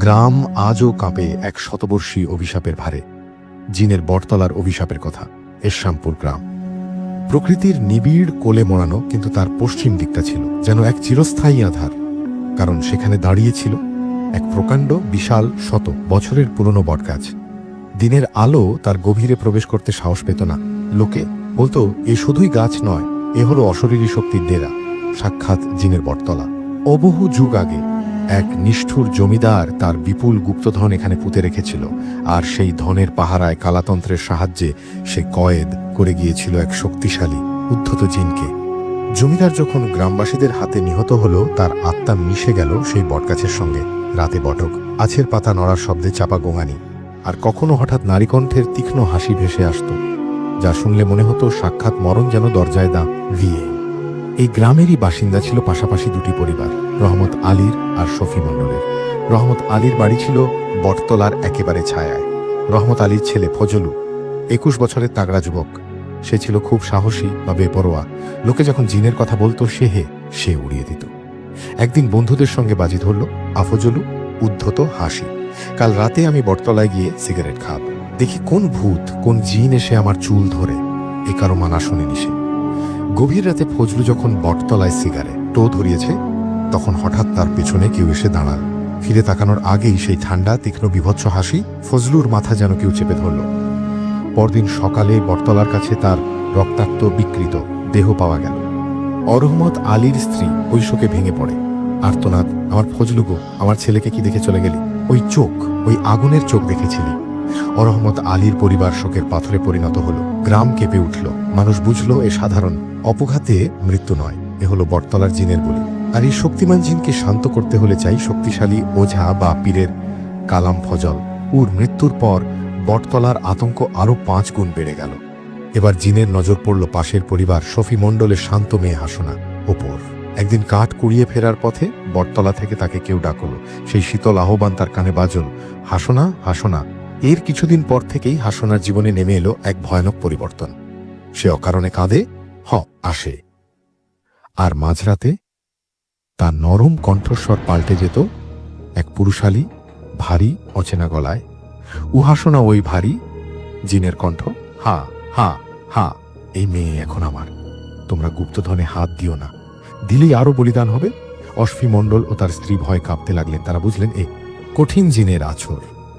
গ্রাম আজও কাঁপে এক শতবর্ষী অভিশাপের ভারে। জিনের বটতলার অভিশাপের কথা, এশামপুর গ্রাম। প্রকৃতির নিবিড় কোলে মোড়ানো কিন্তু তার পশ্চিম দিকটা ছিল, যেন এক চিরস্থায়ী আধার। কারণ সেখানে দাঁড়িয়েছিল এক প্রকাণ্ড, বিশাল, শত বছরের পুরনো বটগাছ। দিনের আলো তার গভীরে প্রবেশ করতে সাহস পেত না। লোকে বলতো, এ শুধুই গাছ নয়, এ হলো অশরীরী শক্তির ডেরা। সাক্ষাৎ জিনের বটতলা। অবহু যুগ আগে এক নিষ্ঠুর জমিদার তার বিপুল গুপ্তধন এখানে পুঁতে রেখেছিল, আর সেই ধনের পাহারায় কালাতন্ত্রের সাহায্যে সে কয়েদ করে গিয়েছিল এক শক্তিশালী, উদ্ধত জিনকে। জমিদার যখন গ্রামবাসীদের হাতে নিহত হলো, তার আত্মা মিশে গেল সেই বটগাছের সঙ্গে। রাতে বটক, আছের পাতা নড়ার শব্দে চাপা গোঙানি, আর কখনো হঠাৎ নারীকণ্ঠের তীক্ষ্ণ হাসি ভেসে আসত, যা শুনলে মনে হতো সাক্ষাৎ মরণ যেন দরজায় দা ভিয়ে এই গ্রামেরই বাসিন্দা ছিল পাশাপাশি দুটি পরিবার, রহমত আলীর আর শফি মণ্ডলের। রহমত আলীর বাড়ি ছিল বটতলার একেবারে ছায়ায়। রহমত আলীর ছেলে ফজলু, একুশ বছরের তাগড়া যুবক। সে ছিল খুব সাহসী বা বেপরোয়া। লোকে যখন জিনের কথা বলতো, সে হে, সে উড়িয়ে দিত। একদিন বন্ধুদের সঙ্গে বাজি ধরল আফজলু, উদ্ধত হাসি। কাল রাতে আমি বটতলায় গিয়ে সিগারেট খাব। দেখি কোন ভূত, কোন জিন এসে আমার চুল ধরে। এ কারও মানা শুনেনি সে। গভীর রাতে ফজলু যখন বটতলায় সিগারে, টো ধরিয়েছে, তখন হঠাৎ তার পেছনে কেউ এসে দাঁড়াল। ফিরে তাকানোর আগেই সেই ঠান্ডা, তীক্ষ্ণ, বিভৎস হাসি ফজলুর মাথা যেন কেউ চেপে ধরল। পরদিন সকালে বটতলার কাছে তার রক্তাক্ত, বিকৃত দেহ পাওয়া গেল। অরহমত আলীর স্ত্রী ওই শোকে ভেঙে পড়ে। আর্তনাদ, আমার ফজলুগো আমার ছেলেকে কি দেখে চলে গেলি? ওই চোখ, ওই আগুনের চোখ দেখেছিলি। অরহমত আলীর পরিবার শোকের পাথরে পরিণত হলো। গ্রাম কেঁপে উঠল। মানুষ বুঝলো, এ সাধারণ। অপঘাতে মৃত্যু নয়। এ হলো বটতলার জিনের বলি আর এই শক্তিমান জিনকে শান্ত করতে হলে চাই শক্তিশালী ওঝা বা পীরের কালাম ফজল। উর মৃত্যুর পর বটতলার আতঙ্ক আরও পাঁচ গুণ বেড়ে গেল। এবার জিনের নজর পড়ল পাশের পরিবার শফি মণ্ডলের শান্ত মেয়ে হাসনা, ওপর। একদিন কাঠ কুড়িয়ে ফেরার পথে বটতলা থেকে তাকে কেউ ডাকল। সেই শীতল আহ্বান তার কানে বাজল, হাসনা হাসনা। এর কিছুদিন পর থেকেই হাসনার জীবনে নেমে এলো এক ভয়ানক পরিবর্তন। সে অকারণে কাঁদে, হ, আসে। আর মাঝরাতে তার নরম কণ্ঠস্বর পাল্টে যেত এক পুরুষালী, ভারী, অচেনা গলায়। উহাসনা ওই ভারী, জিনের কণ্ঠ, হা হা হা, এই মেয়ে এখন আমার। তোমরা গুপ্তধনে হাত দিও না। দিলেই আরও বলিদান হবে। অশ্বী মণ্ডল ও তার স্ত্রী ভয় কাঁপতে লাগলেন। তারা বুঝলেন, এ কঠিন জিনের আছর,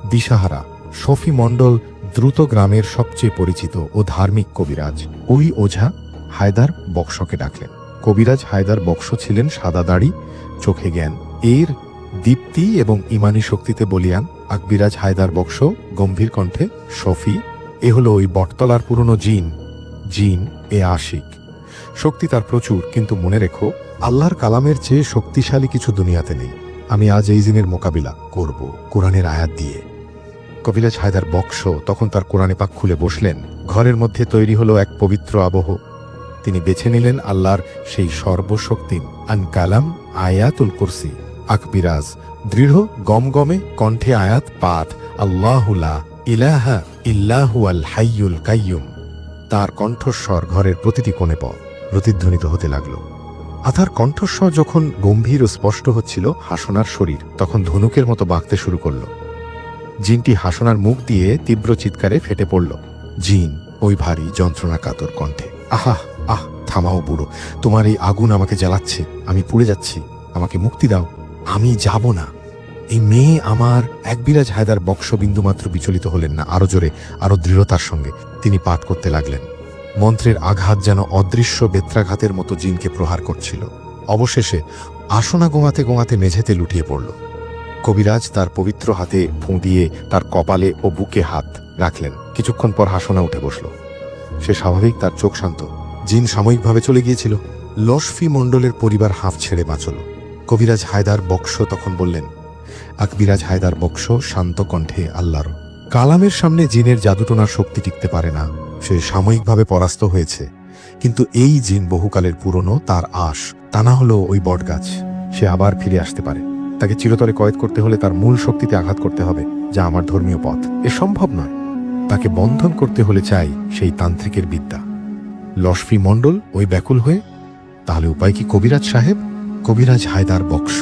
দিশাহারা শফি মণ্ডল দ্রুত গ্রামের সবচেয়ে পরিচিত ও ধার্মিক কবিরাজ। ওই ওঝা হায়দার বক্সকে ডাকলেন। কবিরাজ হায়দার বক্স ছিলেন সাদা দাড়ি, চোখে জ্ঞান। এর দীপ্তি এবং ইমানি শক্তিতে বলিয়ান আকবিরাজ হায়দার বক্স গম্ভীর কণ্ঠে, শফি, এ হলো ওই বটতলার পুরনো জিন। জিন, এ আশিক। শক্তি তার প্রচুর, কিন্তু মনে রেখো, আল্লাহর কালামের চেয়ে শক্তিশালী কিছু দুনিয়াতে নেই। আমি আজ এই জিনের মোকাবিলা করব কোরআনের আয়াত দিয়ে। কবিরাজ হায়দার বক্স তখন তার কোরআনে পাক খুলে বসলেন। ঘরের মধ্যে তৈরি হলো এক পবিত্র আবহ। তিনি বেছে নিলেন আল্লাহর সেই সর্বশক্তি আন কালাম আয়াতুল কুরসি। আকবিরাজ দৃঢ়, গমগমে কণ্ঠে আয়াত পাঠ আল্লাহুলা ইলাহা ইল্লাহু আল হাইয়ুল কাইয়ুম। তার কণ্ঠস্বর ঘরের প্রতিটি কোণে প প্রতিধ্বনিত হতে লাগল। আথার কণ্ঠস্বর যখন গম্ভীর ও স্পষ্ট হচ্ছিল হাসনার শরীর, তখন ধনুকের মতো বাঁকতে শুরু করল। জিনটি হাসনার মুখ দিয়ে তীব্র চিৎকারে ফেটে পড়ল। জিন, ওই ভারী যন্ত্রণা কাতর কণ্ঠে, আহা, আহ, থামাও বুড়ো, তোমার এই আগুন আমাকে জ্বালাচ্ছে, আমি পুড়ে যাচ্ছি, আমাকে মুক্তি দাও, আমি যাব না। এই মেয়ে আমার এক বিরাজ হায়দার বক্স বিন্দুমাত্র বিচলিত হলেন না, আরও জোরে, আরও দৃঢ়তার সঙ্গে। তিনি পাঠ করতে লাগলেন। মন্ত্রের আঘাত যেন অদৃশ্য বেত্রাঘাতের মতো জিনকে প্রহার করছিল। অবশেষে আসনা গোঙাতে গোঙাতে মেঝেতে লুটিয়ে পড়ল। কবিরাজ তার পবিত্র হাতে ফুঁ দিয়ে তার কপালে ও বুকে হাত রাখলেন। কিছুক্ষণ পর হাসনা উঠে বসল। সে স্বাভাবিক তার চোখ শান্ত। জিন সাময়িকভাবে চলে গিয়েছিল। লশফি মণ্ডলের পরিবার হাঁফ ছেড়ে বাঁচল। কবিরাজ হায়দার বক্স তখন বললেন, আকবিরাজ হায়দার বক্স শান্ত কণ্ঠে আল্লাহর। কালামের সামনে জিনের জাদুটোনার শক্তি টিকতে পারে না। সে সাময়িকভাবে পরাস্ত হয়েছে। কিন্তু এই জিন বহুকালের পুরনো তার আশ। তা না হলো ওই বটগাছ। সে আবার ফিরে আসতে পারে। তাকে চিরতরে কয়েদ করতে হলে তার মূল শক্তিতে আঘাত করতে হবে, যা আমার ধর্মীয় পথ। এ সম্ভব নয়। তাকে বন্ধন করতে হলে চাই সেই তান্ত্রিকের বিদ্যা। লশফি মণ্ডল, ওই ব্যাকুল হয়ে? তাহলে উপায় কি কবিরাজ সাহেব? কবিরাজ হায়দার বক্স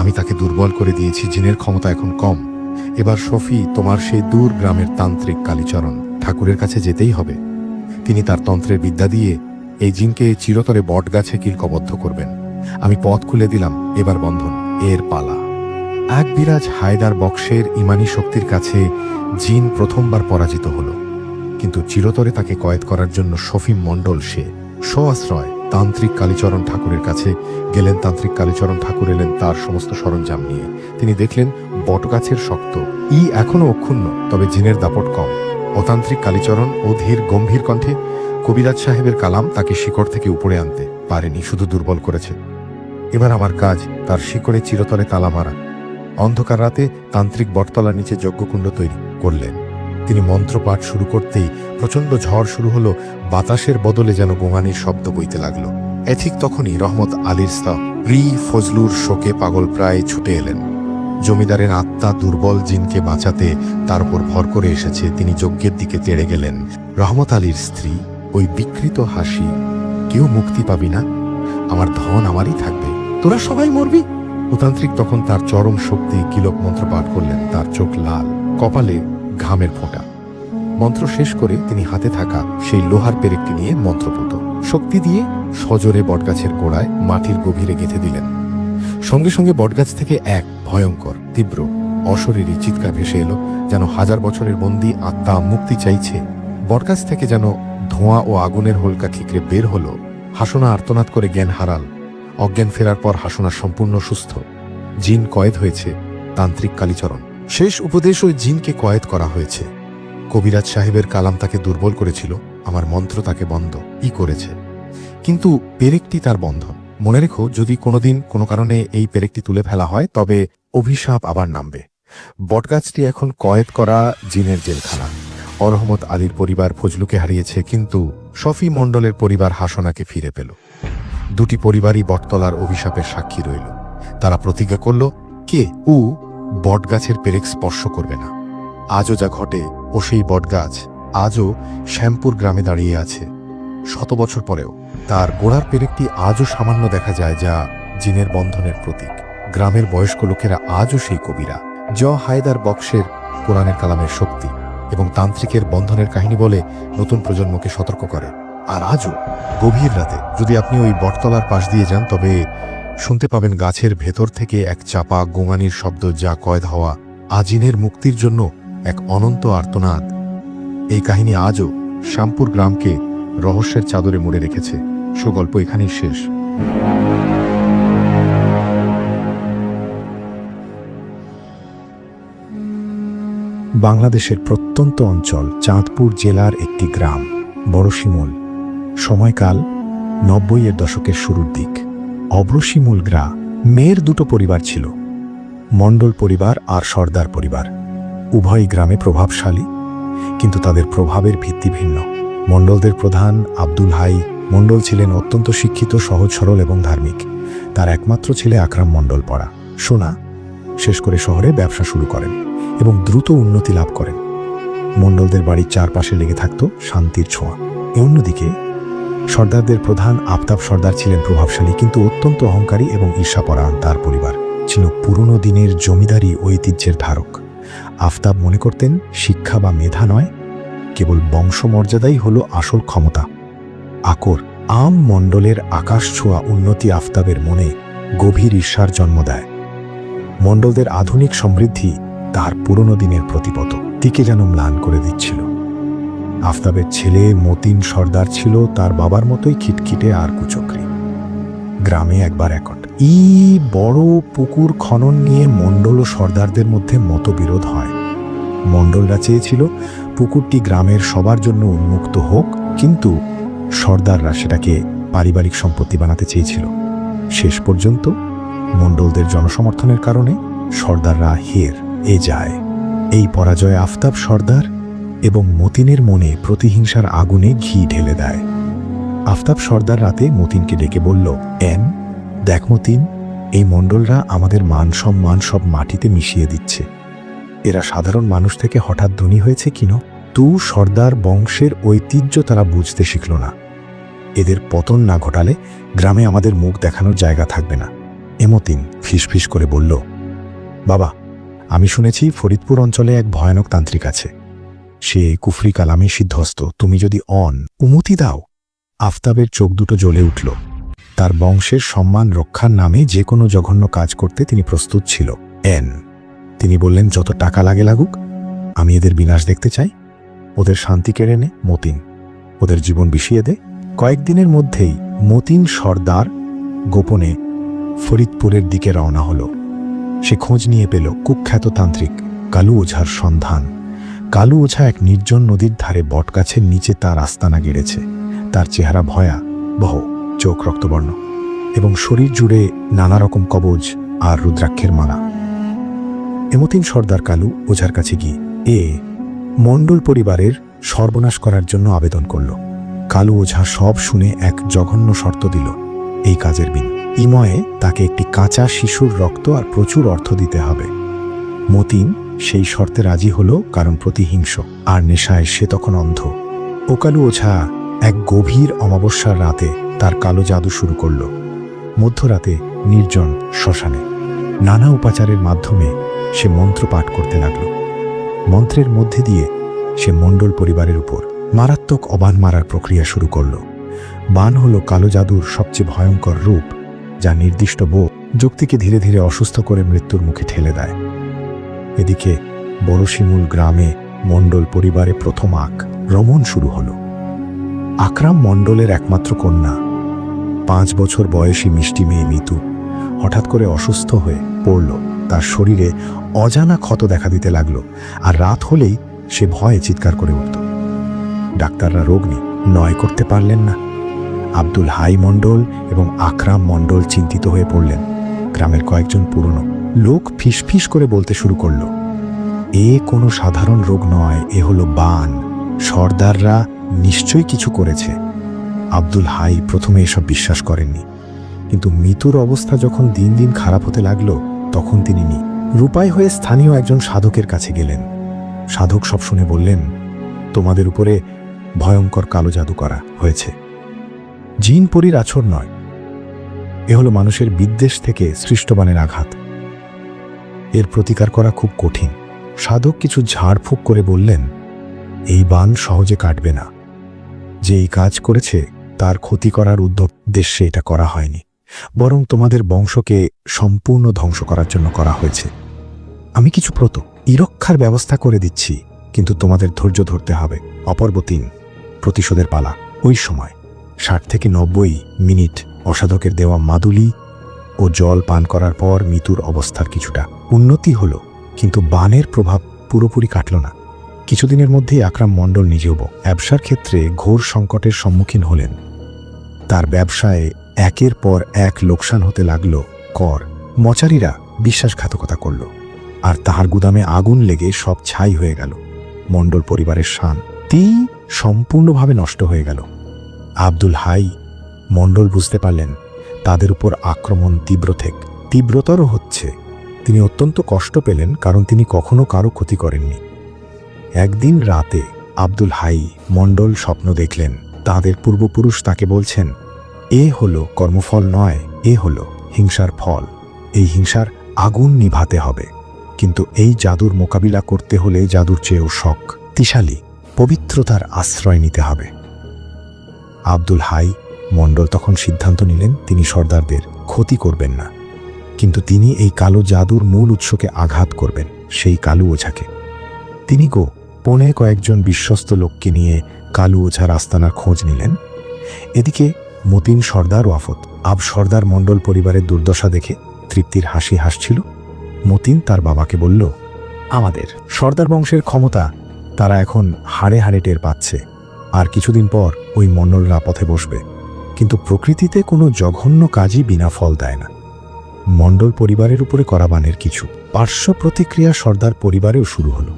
আমি তাকে দুর্বল করে দিয়েছি, জিনের ক্ষমতা এখন কম। এবার শফি, তোমার সেই দূর গ্রামের তান্ত্রিক কালীচরণ, ঠাকুরের কাছে যেতেই হবে। তিনি তার তন্ত্রের বিদ্যা দিয়ে এই জিনকে চিরতরে বটগাছে কিলকবদ্ধ করবেন। আমি পথ খুলে দিলাম, এবার বন্ধন, এর পালা। এক বিরাজ হায়দার বক্সের ইমানি শক্তির কাছে জিন প্রথমবার পরাজিত হল। কিন্তু চিরতরে তাকে কয়েদ করার জন্য শফিম মণ্ডল সে সআশ্রয় তান্ত্রিক কালীচরণ ঠাকুরের কাছে গেলেন, তান্ত্রিক কালীচরণ ঠাকুর এলেন তার সমস্ত সরঞ্জাম নিয়ে। তিনি দেখলেন, বটগাছের শক্ত, ই এখনও অক্ষুণ্ণ, তবে জিনের দাপট কম। অতান্ত্রিক কালীচরণ ও ধীর গম্ভীর কণ্ঠে কবিরাজ সাহেবের কালাম তাকে শিকড় থেকে উপরে আনতে পারেনি, শুধু দুর্বল করেছে। এবার আমার কাজ, তার শিকড়ে চিরতরে তালা মারা। অন্ধকার রাতে তান্ত্রিক বটতলার নিচে যজ্ঞকুণ্ড তৈরি করলেন। তিনি মন্ত্রপাঠ শুরু করতেই প্রচণ্ড ঝড় শুরু হলো, বাতাসের বদলে যেন গোঙানির শব্দ বইতে লাগল। এ ঠিক তখনই রহমত আলীর স্তা রি ফজলুর শোকে পাগল প্রায় ছুটে এলেন। জমিদারের আত্মা দুর্বল জিনকে বাঁচাতে তার উপর ভর করে এসেছে, তিনি যজ্ঞের দিকে তেড়ে গেলেন। রহমত আলীর স্ত্রী, ওই বিকৃত হাসি কেউ মুক্তি পাবি না। আমার ধন আমারই থাকবে। তোরা সবাই মরবি। ভূতান্ত্রিক তখন তার চরম শক্তি কিলক মন্ত্র পাঠ করলেন। তার চোখ লাল, কপালে ঘামের ফোঁটা। মন্ত্র শেষ করে তিনি হাতে থাকা সেই লোহার পেরেকটি নিয়ে মন্ত্রপুত। শক্তি দিয়ে সজোরে বটগাছের গোড়ায় মাটির গভীরে গেঁথে দিলেন। সঙ্গে সঙ্গে বটগাছ থেকে এক ভয়ঙ্কর, তীব্র, অশরীরী চিৎকার ভেসে এলো, যেন হাজার বছরের বন্দি আত্মা মুক্তি চাইছে। বটগাছ থেকে যেন ধোঁয়া ও আগুনের হোলকা ঠিকরে বের হল, হাসনা আর্তনাদ করে জ্ঞান হারাল। অজ্ঞান ফেরার পর হাসনা সম্পূর্ণ সুস্থ। জিন কয়েদ হয়েছে, তান্ত্রিক কালীচরণ। শেষ উপদেশ ওই জিনকে কয়েদ করা হয়েছে। কবিরাজ সাহেবের কালাম তাকে দুর্বল করেছিল, আমার মন্ত্র তাকে বন্ধ। ই করেছে। কিন্তু পেরেকটি তার বন্ধন মনে রেখো, যদি কোনোদিন কোনো কারণে এই পেরেকটি তুলে ফেলা হয়, তবে অভিশাপ আবার নামবে। বটগাছটি এখন কয়েদ করা জিনের জেলখানা। অরহমত আলীর পরিবার ফজলুকে হারিয়েছে, কিন্তু শফি মণ্ডলের পরিবার হাসনাকে ফিরে পেল। দুটি পরিবারই বটতলার অভিশাপের সাক্ষী রইল। তারা প্রতিজ্ঞা করল, কে? উ? বটগাছের পেরেক স্পর্শ করবে না। আজও যা ঘটে, ও সেই বটগাছ, আজও শ্যামপুর গ্রামে দাঁড়িয়ে আছে। শত বছর পরেও তার গোড়ার পেরেকটি আজও সামান্য দেখা যায় যা জিনের বন্ধনের প্রতীক। গ্রামের বয়স্ক লোকেরা আজও সেই কবিরা, জ হায়দার বক্সের কোরআনের কালামের শক্তি। এবং তান্ত্রিকের বন্ধনের কাহিনী বলে নতুন প্রজন্মকে সতর্ক করে। আর আজও গভীর রাতে যদি আপনি ওই বটতলার পাশ দিয়ে যান, তবে শুনতে পাবেন গাছের ভেতর থেকে এক চাপা গোঙানির শব্দ যা কয়েদ হওয়া আজিনের মুক্তির জন্য এক অনন্ত আর্তনাদ। এই কাহিনী আজও শ্যামপুর গ্রামকে রহস্যের চাদরে মুড়ে রেখেছে। সুগল্প এখানেই শেষ। বাংলাদেশের প্রত্যন্ত অঞ্চল চাঁদপুর জেলার একটি গ্রাম, বড়শিমুল। সময়কাল নব্বইয়ের দশকের শুরুর দিক। অব্রশিমুল গ্রা, মেয়ের দুটো পরিবার ছিল। মণ্ডল পরিবার আর সর্দার পরিবার। উভয় গ্রামে প্রভাবশালী, কিন্তু তাদের প্রভাবের ভিত্তি ভিন্ন। মণ্ডলদের প্রধান আব্দুল হাই, মণ্ডল ছিলেন অত্যন্ত শিক্ষিত, সহজ, সরল এবং ধার্মিক। তার একমাত্র ছেলে আকরাম মণ্ডল পড়া। সোনা, শেষ করে শহরে ব্যবসা শুরু করেন। এবং দ্রুত উন্নতি লাভ করেন। মণ্ডলদের বাড়ির চারপাশে লেগে থাকত শান্তির ছোঁয়া। অন্যদিকে, সর্দারদের প্রধান আফতাব সর্দার ছিলেন প্রভাবশালী কিন্তু অত্যন্ত অহংকারী এবং ঈর্ষাপরায়ণ তার পরিবার। ছিল পুরনো দিনের জমিদারি ঐতিহ্যের ধারক। আফতাব মনে করতেন, শিক্ষা বা মেধা নয়, কেবল বংশমর্যাদাই হল আসল ক্ষমতা। আকর, আম মণ্ডলের আকাশ ছোঁয়া উন্নতি আফতাবের মনে গভীর ঈর্ষার জন্ম দেয়। মণ্ডলদের আধুনিক সমৃদ্ধি তার পুরনো দিনের প্রতিপত দিকে যেন ম্লান করে দিচ্ছিল। আফতাবের ছেলে মতিন সর্দার ছিল, তার বাবার মতোই খিটখিটে আর কুচক্রি। গ্রামে একবার একট। ই বড় পুকুর খনন নিয়ে মণ্ডল ও সর্দারদের মধ্যে মতবিরোধ হয়। মণ্ডলরা চেয়েছিল, পুকুরটি গ্রামের সবার জন্য উন্মুক্ত হোক, কিন্তু সর্দাররা সেটাকে পারিবারিক সম্পত্তি বানাতে চেয়েছিল। শেষ পর্যন্ত মণ্ডলদের জনসমর্থনের কারণে সর্দাররা হের। এ যায়। এই পরাজয় আফতাব সর্দার এবং মতিনের মনে প্রতিহিংসার আগুনে ঘি ঢেলে দেয়। আফতাব সর্দার রাতে মতিনকে ডেকে বলল, এন, দেখ মতিন, এই মণ্ডলরা আমাদের মান সম্মান সব মাটিতে মিশিয়ে দিচ্ছে। এরা সাধারণ মানুষ থেকে হঠাৎ ধনী হয়েছে কিনো? তু সর্দার বংশের ঐতিহ্য তারা বুঝতে শিখল না। এদের পতন না ঘটালে গ্রামে আমাদের মুখ দেখানোর জায়গা থাকবে না। এমতিন ফিসফিস করে বলল, বাবা আমি শুনেছি ফরিদপুর অঞ্চলে এক ভয়ানক তান্ত্রিক আছে। সে কুফরি কালামে সিদ্ধস্ত তুমি যদি অন, উমতি দাও। আফতাবের চোখ দুটো জ্বলে উঠল। তার বংশের সম্মান রক্ষার নামে যে কোনো জঘন্য কাজ করতে তিনি প্রস্তুত ছিল। এন, তিনি বললেন, যত টাকা লাগে লাগুক, আমি এদের বিনাশ দেখতে চাই। ওদের শান্তি কেড়ে নে, মতিন। ওদের জীবন বিষিয়ে দে। কয়েকদিনের মধ্যেই মতিন সর্দার গোপনে ফরিদপুরের দিকে রওনা হল। সে খোঁজ নিয়ে পেল কুখ্যাত তান্ত্রিক কালু ওঝার সন্ধান। কালু ওঝা এক নির্জন নদীর ধারে বটগাছের নিচে তার আস্তানা গেড়েছে। তার চেহারা ভয়া, বহ, চোখ রক্তবর্ণ এবং শরীর জুড়ে নানা রকম কবজ আর রুদ্রাক্ষের মালা। এমতিন সর্দার কালু ওঝার কাছে গিয়ে এ মণ্ডল পরিবারের সর্বনাশ করার জন্য আবেদন করল। কালু ওঝা সব শুনে এক জঘন্য শর্ত দিল। এই কাজের বিন। ইময়ে তাকে একটি কাঁচা শিশুর রক্ত আর প্রচুর অর্থ দিতে হবে। মতিন সেই শর্তে রাজি হলো কারণ প্রতিহিংস, আর নেশায় সে তখন অন্ধ। ওকালু ওঝা এক গভীর অমাবস্যার রাতে তার কালো জাদু শুরু করল। মধ্যরাতে নির্জন শ্মশানে। নানা উপাচারের মাধ্যমে সে মন্ত্র পাঠ করতে লাগল। মন্ত্রের মধ্যে দিয়ে সে মণ্ডল পরিবারের উপর মারাত্মক অবান মারার প্রক্রিয়া শুরু করল। বান হল কালো জাদুর সবচেয়ে ভয়ঙ্কর রূপ, যা নির্দিষ্ট বো যুক্তিকে ধীরে ধীরে অসুস্থ করে মৃত্যুর মুখে ঠেলে দেয়। এদিকে বড়শিমুল গ্রামে মণ্ডল পরিবারে প্রথম আক রমণ শুরু হল। আকরাম মণ্ডলের একমাত্র কন্যা। পাঁচ বছর বয়সী মিষ্টি মেয়ে মিতু হঠাৎ করে অসুস্থ হয়ে পড়ল। তার শরীরে অজানা ক্ষত দেখা দিতে লাগল আর রাত হলেই সে ভয়ে চিৎকার করে উঠত ডাক্তাররা রোগ নি নয় করতে পারলেন না। আব্দুল হাই মণ্ডল এবং আকরাম মণ্ডল চিন্তিত হয়ে পড়লেন। গ্রামের কয়েকজন পুরনো লোক ফিসফিস করে বলতে শুরু করল, এ কোনো সাধারণ রোগ নয়, এ হলো বান। সর্দাররা নিশ্চয়ই কিছু করেছে। আব্দুল হাই প্রথমে এসব বিশ্বাস করেননি, কিন্তু মিতুর অবস্থা যখন দিন দিন খারাপ হতে লাগল, তখন তিনি নি। রূপাই হয়ে স্থানীয় একজন সাধকের কাছে গেলেন। সাধক সব শুনে বললেন, তোমাদের উপরে ভয়ঙ্কর কালো জাদু করা হয়েছে। জিন পরীর আছর নয়। এ হলো মানুষের বিদ্বেষ থেকে সৃষ্টবানের আঘাত। এর প্রতিকার করা খুব কঠিন। সাধক কিছু ঝাড়ফুঁক করে বললেন, এই বান সহজে কাটবে না। যে এই কাজ করেছে, তার ক্ষতি করার উদ্দেশ্যে এটা করা হয়নি। বরং তোমাদের বংশকে সম্পূর্ণ ধ্বংস করার জন্য করা হয়েছে। আমি কিছু প্রত, ইরক্ষার ব্যবস্থা করে দিচ্ছি, কিন্তু তোমাদের ধৈর্য ধরতে হবে। অপর্ব তিন, প্রতিশোধের পালা, ওই সময়। ষাট থেকে নব্বই মিনিট অসাধকের দেওয়া মাদুলি ও জল পান করার পর মিতুর অবস্থার কিছুটা উন্নতি হল, কিন্তু বানের প্রভাব পুরোপুরি কাটল না। কিছুদিনের মধ্যেই আকরাম মণ্ডল নিজেও ব্যবসার ক্ষেত্রে ঘোর সংকটের সম্মুখীন হলেন। তার ব্যবসায় একের পর এক লোকসান হতে লাগল, কর। মচারিরা বিশ্বাসঘাতকতা করল, আর তাহার গুদামে আগুন লেগে সব ছাই হয়ে গেল। মণ্ডল পরিবারের শান তি সম্পূর্ণভাবে নষ্ট হয়ে গেল। আব্দুল হাই মণ্ডল বুঝতে পারলেন, তাদের উপর আক্রমণ তীব্র থেক। তীব্রতর হচ্ছে। তিনি অত্যন্ত কষ্ট পেলেন, কারণ তিনি কখনো কারও ক্ষতি করেননি। একদিন রাতে আব্দুল হাই মণ্ডল স্বপ্ন দেখলেন, তাদের পূর্বপুরুষ তাকে বলছেন, এ হলো কর্মফল নয়, এ হলো হিংসার ফল। এই হিংসার আগুন নিভাতে হবে। কিন্তু এই জাদুর মোকাবিলা করতে হলে জাদুর চেয়েও শখ। তিশালী, পবিত্রতার আশ্রয় নিতে হবে। আব্দুল হাই মণ্ডল তখন সিদ্ধান্ত নিলেন তিনি সর্দারদের ক্ষতি করবেন না। কিন্তু তিনি এই কালো জাদুর মূল উৎসকে আঘাত করবেন, সেই কালু ওঝাকে। তিনি গো, পনে কয়েকজন বিশ্বস্ত লোককে নিয়ে কালু ওঝার আস্তানার খোঁজ নিলেন। এদিকে মতিন সর্দার ওয়াফত, আব সর্দার মণ্ডল পরিবারের দুর্দশা দেখে তৃপ্তির হাসি হাসছিল। মতিন তার বাবাকে বলল, আমাদের সর্দার বংশের ক্ষমতা তারা এখন হাড়ে হাড়ে টের পাচ্ছে। আর কিছুদিন পর ওই মণ্ডলরা পথে বসবে, কিন্তু প্রকৃতিতে কোনো জঘন্য কাজই বিনা ফল দেয় না। মণ্ডল পরিবারের উপরে করাবানের কিছু পার্শ্ব প্রতিক্রিয়া সর্দার পরিবারেও শুরু হলো।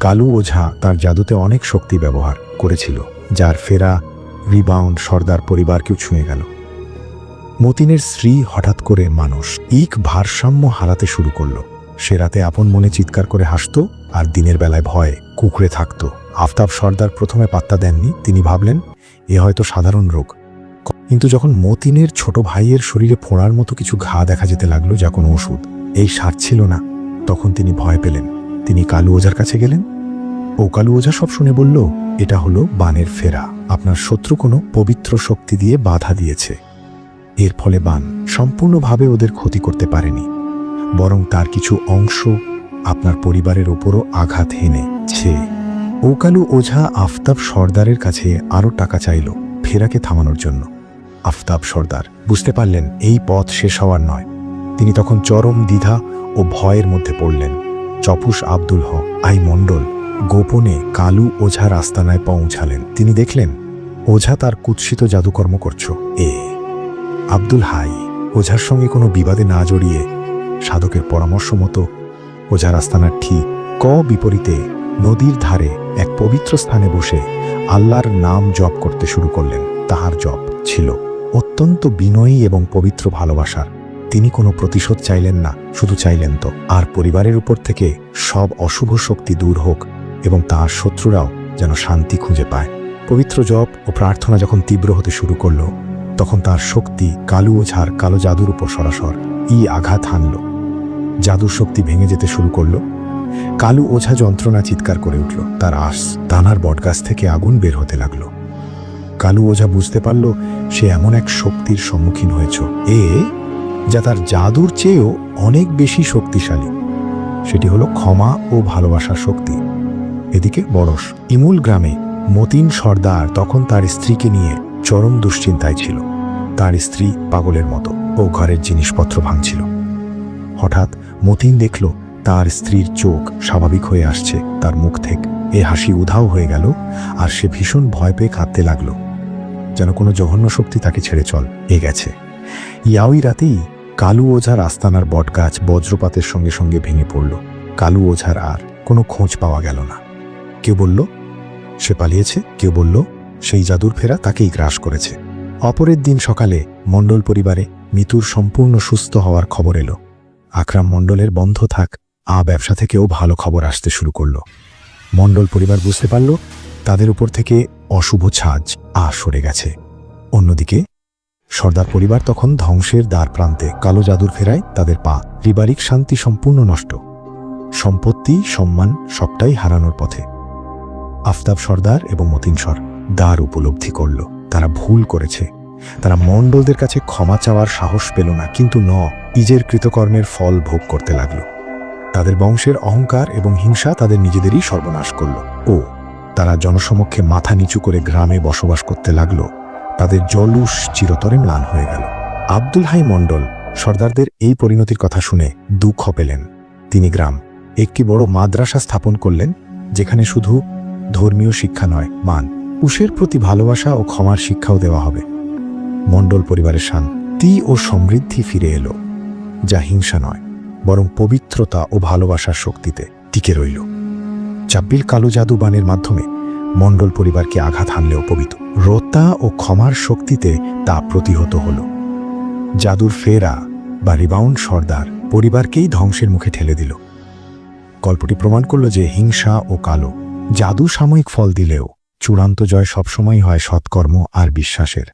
কালু ওঝা তার জাদুতে অনেক শক্তি ব্যবহার করেছিল, যার ফেরা রিবাউন্ড সর্দার পরিবারকেও ছুঁয়ে গেল। মতিনের স্ত্রী হঠাৎ করে মানুষ ইক ভারসাম্য হারাতে শুরু করল। সে রাতে আপন মনে চিৎকার করে হাসত আর দিনের বেলায় ভয়ে কুকড়ে থাকত। আফতাব সর্দার প্রথমে পাত্তা দেননি, তিনি ভাবলেন, এ হয়তো সাধারণ রোগ। কিন্তু যখন মতিনের ছোট ভাইয়ের শরীরে ফোঁড়ার মতো কিছু ঘা দেখা যেতে লাগল যা কোনো ওষুধ, এই সার ছিল না, তখন তিনি ভয় পেলেন। তিনি কালু ওঝার কাছে গেলেন। ও কালু ওঝা সব শুনে বলল, এটা হলো বানের ফেরা। আপনার শত্রু কোনো পবিত্র শক্তি দিয়ে বাধা দিয়েছে। এর ফলে বান সম্পূর্ণভাবে ওদের ক্ষতি করতে পারেনি। বরং তার কিছু অংশ আপনার পরিবারের ওপরও আঘাত হেনেছে ওকালু ওঝা আফতাব সর্দারের কাছে আরও টাকা চাইল ফেরাকে থামানোর জন্য। আফতাব সর্দার, বুঝতে পারলেন এই পথ শেষ হওয়ার নয়। তিনি তখন চরম দ্বিধা ও ভয়ের মধ্যে পড়লেন। চপুস আব্দুল হক, আই মণ্ডল, গোপনে কালু ওঝা রাস্তানায় পৌঁছালেন। তিনি দেখলেন, ওঝা তার কুৎসিত জাদুকর্ম করছ। এ, আব্দুল হাই, ওঝার সঙ্গে কোনো বিবাদে না জড়িয়ে সাধকের পরামর্শ মতো ওঝা রাস্তানার ঠিক ক বিপরীতে নদীর ধারে এক পবিত্র স্থানে বসে আল্লাহর নাম জপ করতে শুরু করলেন। তাহার জপ ছিল অত্যন্ত বিনয়ী এবং পবিত্র ভালোবাসার। তিনি কোনো প্রতিশোধ চাইলেন না, শুধু চাইলেন তো। আর পরিবারের উপর থেকে সব অশুভ শক্তি দূর হোক এবং তার শত্রুরাও যেন শান্তি খুঁজে পায়। পবিত্র জপ ও প্রার্থনা যখন তীব্র হতে শুরু করল, তখন তার শক্তি কালু ওঝার কালো জাদুর উপর সরাসর ই আঘাত হানল। জাদুর শক্তি ভেঙে যেতে শুরু করল। কালু ওঝা যন্ত্রণা চিৎকার করে উঠল। তার আস দানার বটগাছ থেকে আগুন বের হতে লাগল। কালু ওঝা বুঝতে পারল, সে এমন এক শক্তির সম্মুখীন হয়েছ। এ, যা তার জাদুর চেয়েও অনেক বেশি শক্তিশালী। সেটি হলো ক্ষমা ও ভালোবাসার শক্তি। এদিকে বড়স ইমুল গ্রামে মতিন সর্দার তখন তার স্ত্রীকে নিয়ে চরম দুশ্চিন্তায় ছিল। তার স্ত্রী পাগলের মতো ও ঘরের জিনিসপত্র ভাঙছিল। হঠাৎ মতিন দেখল তার স্ত্রীর চোখ স্বাভাবিক হয়ে আসছে তার মুখ থেকে। এ হাসি উধাও হয়ে গেল আর সে ভীষণ ভয় পেয়ে কাঁদতে লাগল। যেন কোনো জঘন্য শক্তি তাকে ছেড়ে চল, এ গেছে। ইয়াওই রাতেই কালু ওঝার আস্তানার বটগাছ বজ্রপাতের সঙ্গে সঙ্গে ভেঙে পড়ল। কালু ওঝার আর কোনো খোঁজ পাওয়া গেল না। কেউ বলল, সে পালিয়েছে? কেউ বলল, সেই জাদুর ফেরা তাকেই গ্রাস করেছে। অপরের দিন সকালে মণ্ডল পরিবারে মিতুর সম্পূর্ণ সুস্থ হওয়ার খবর এলো। আকরাম মণ্ডলের বন্ধ থাক আ ব্যবসা থেকেও ভালো খবর আসতে শুরু করল। মণ্ডল পরিবার বুঝতে পারল, তাদের উপর থেকে অশুভ ছাজ আ সরে গেছে। অন্যদিকে, সর্দার পরিবার তখন ধ্বংসের দ্বার প্রান্তে কালো জাদুর ফেরায় তাদের পা। পারিবারিক শান্তি সম্পূর্ণ নষ্ট। সম্পত্তি, সম্মান সবটাই হারানোর পথে। আফতাব সর্দার এবং মতিনসর দ্বার উপলব্ধি করল। তারা ভুল করেছে। তারা মণ্ডলদের কাছে ক্ষমা চাওয়ার সাহস পেল না, কিন্তু ন ইজের কৃতকর্মের ফল ভোগ করতে লাগল। তাদের বংশের অহংকার এবং হিংসা তাদের নিজেদেরই সর্বনাশ করল। ও, তারা জনসমক্ষে মাথা নিচু করে গ্রামে বসবাস করতে লাগল। তাদের জলুস চিরতরে ম্লান হয়ে গেল। আব্দুল হাই মণ্ডল, সর্দারদের এই পরিণতির কথা শুনে দুঃখ পেলেন। তিনি গ্রাম, একটি বড় মাদ্রাসা স্থাপন করলেন, যেখানে শুধু ধর্মীয় শিক্ষা নয়, মান উষের প্রতি ভালোবাসা ও ক্ষমার শিক্ষাও দেওয়া হবে। মণ্ডল পরিবারের শান্তি ও সমৃদ্ধি ফিরে এলো, যা হিংসা নয় বরং পবিত্রতা ও ভালোবাসার শক্তিতে টিকে রইল। চাব্বিল কালো জাদু বানের মাধ্যমে মণ্ডল পরিবারকে আঘাত হানলেও পবিত্র। রতা ও ক্ষমার শক্তিতে তা প্রতিহত হল। জাদুর ফেরা বা রিবাউন্ড সর্দার পরিবারকেই ধ্বংসের মুখে ঠেলে দিল। গল্পটি প্রমাণ করল যে হিংসা ও কালো জাদু সাময়িক ফল দিলেও চূড়ান্ত জয় সবসময় হয় সৎকর্ম আর বিশ্বাসের।